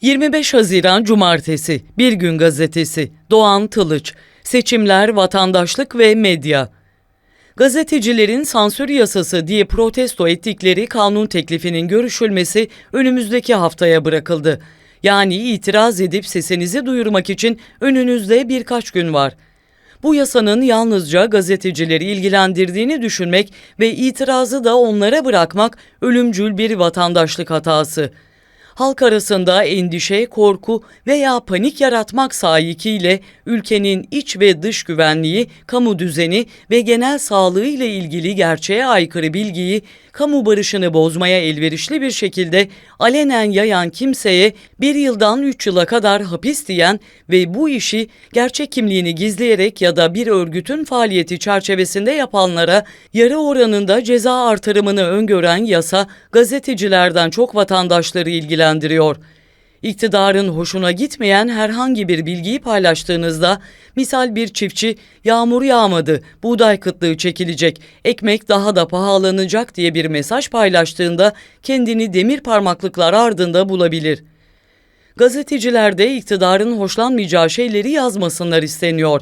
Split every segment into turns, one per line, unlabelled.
25 Haziran Cumartesi Bir Gün Gazetesi Doğan Tılıç Seçimler, Vatandaşlık ve Medya Gazetecilerin sansür yasası diye protesto ettikleri kanun teklifinin görüşülmesi önümüzdeki haftaya bırakıldı. Yani itiraz edip sesinizi duyurmak için önünüzde birkaç gün var. Bu yasanın yalnızca gazetecileri ilgilendirdiğini düşünmek ve itirazı da onlara bırakmak ölümcül bir vatandaşlık hatası. Halk arasında endişe, korku veya panik yaratmak sahikiyle ülkenin iç ve dış güvenliği, kamu düzeni ve genel sağlığı ile ilgili gerçeğe aykırı bilgiyi kamu barışını bozmaya elverişli bir şekilde alenen yayan kimseye bir yıldan üç yıla kadar hapis diyen ve bu işi gerçek kimliğini gizleyerek ya da bir örgütün faaliyeti çerçevesinde yapanlara yarı oranında ceza artırımını öngören yasa gazetecilerden çok vatandaşları ilgilendiriyor. İktidarın hoşuna gitmeyen herhangi bir bilgiyi paylaştığınızda, misal bir çiftçi yağmur yağmadı, buğday kıtlığı çekilecek, ekmek daha da pahalanacak diye bir mesaj paylaştığında kendini demir parmaklıklar ardında bulabilir. Gazeteciler de iktidarın hoşlanmayacağı şeyleri yazmasınlar isteniyor.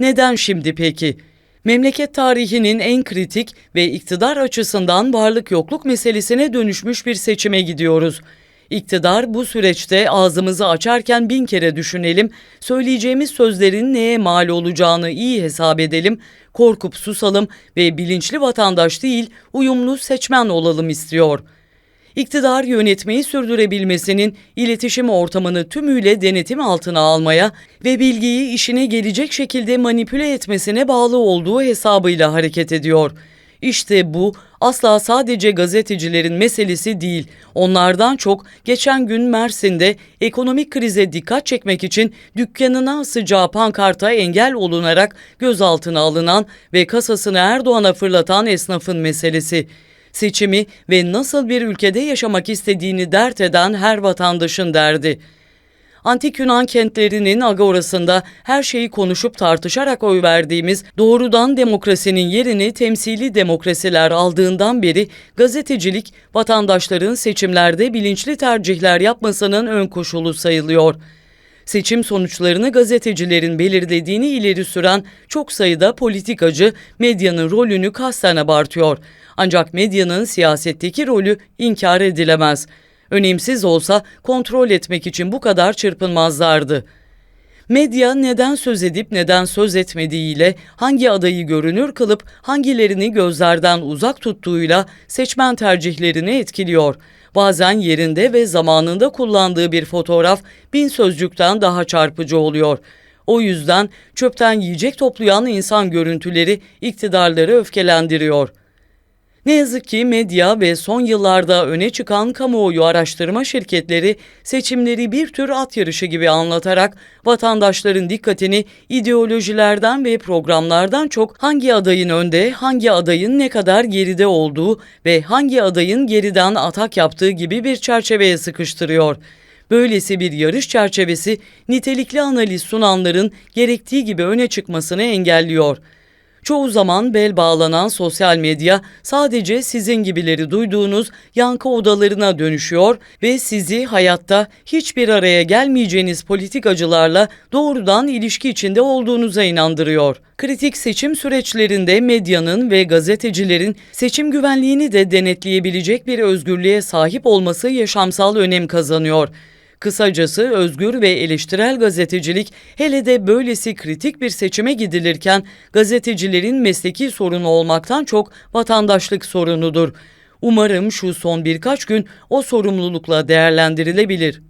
Neden şimdi peki? Memleket tarihinin en kritik ve iktidar açısından varlık yokluk meselesine dönüşmüş bir seçime gidiyoruz. İktidar bu süreçte ağzımızı açarken bin kere düşünelim, söyleyeceğimiz sözlerin neye mal olacağını iyi hesap edelim, korkup susalım ve bilinçli vatandaş değil, uyumlu seçmen olalım istiyor. İktidar yönetmeyi sürdürebilmesinin iletişim ortamını tümüyle denetim altına almaya ve bilgiyi işine gelecek şekilde manipüle etmesine bağlı olduğu hesabıyla hareket ediyor.'' İşte bu asla sadece gazetecilerin meselesi değil. Onlardan çok geçen gün Mersin'de ekonomik krize dikkat çekmek için dükkanına sıcağı pankarta engel olunarak gözaltına alınan ve kasasını Erdoğan'a fırlatan esnafın meselesi. Seçimi ve nasıl bir ülkede yaşamak istediğini dert eden her vatandaşın derdi antik Yunan kentlerinin agorasında her şeyi konuşup tartışarak oy verdiğimiz doğrudan demokrasinin yerini temsili demokrasiler aldığından beri gazetecilik vatandaşların seçimlerde bilinçli tercihler yapmasının ön koşulu sayılıyor. Seçim sonuçlarını gazetecilerin belirlediğini ileri süren çok sayıda politikacı medyanın rolünü kasten abartıyor. Ancak medyanın siyasetteki rolü inkar edilemez önemsiz olsa kontrol etmek için bu kadar çırpınmazlardı. Medya neden söz edip neden söz etmediğiyle, hangi adayı görünür kılıp hangilerini gözlerden uzak tuttuğuyla seçmen tercihlerini etkiliyor. Bazen yerinde ve zamanında kullandığı bir fotoğraf bin sözcükten daha çarpıcı oluyor. O yüzden çöpten yiyecek toplayan insan görüntüleri iktidarları öfkelendiriyor.'' Ne yazık ki medya ve son yıllarda öne çıkan kamuoyu araştırma şirketleri seçimleri bir tür at yarışı gibi anlatarak vatandaşların dikkatini ideolojilerden ve programlardan çok hangi adayın önde, hangi adayın ne kadar geride olduğu ve hangi adayın geriden atak yaptığı gibi bir çerçeveye sıkıştırıyor. Böylesi bir yarış çerçevesi nitelikli analiz sunanların gerektiği gibi öne çıkmasını engelliyor. Çoğu zaman bel bağlanan sosyal medya sadece sizin gibileri duyduğunuz yankı odalarına dönüşüyor ve sizi hayatta hiçbir araya gelmeyeceğiniz politikacılarla doğrudan ilişki içinde olduğunuza inandırıyor. Kritik seçim süreçlerinde medyanın ve gazetecilerin seçim güvenliğini de denetleyebilecek bir özgürlüğe sahip olması yaşamsal önem kazanıyor. Kısacası özgür ve eleştirel gazetecilik hele de böylesi kritik bir seçime gidilirken gazetecilerin mesleki sorunu olmaktan çok vatandaşlık sorunudur. Umarım şu son birkaç gün o sorumlulukla değerlendirilebilir.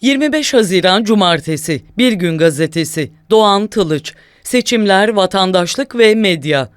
25 Haziran Cumartesi Bir Gün Gazetesi Doğan Tılıç Seçimler, Vatandaşlık ve Medya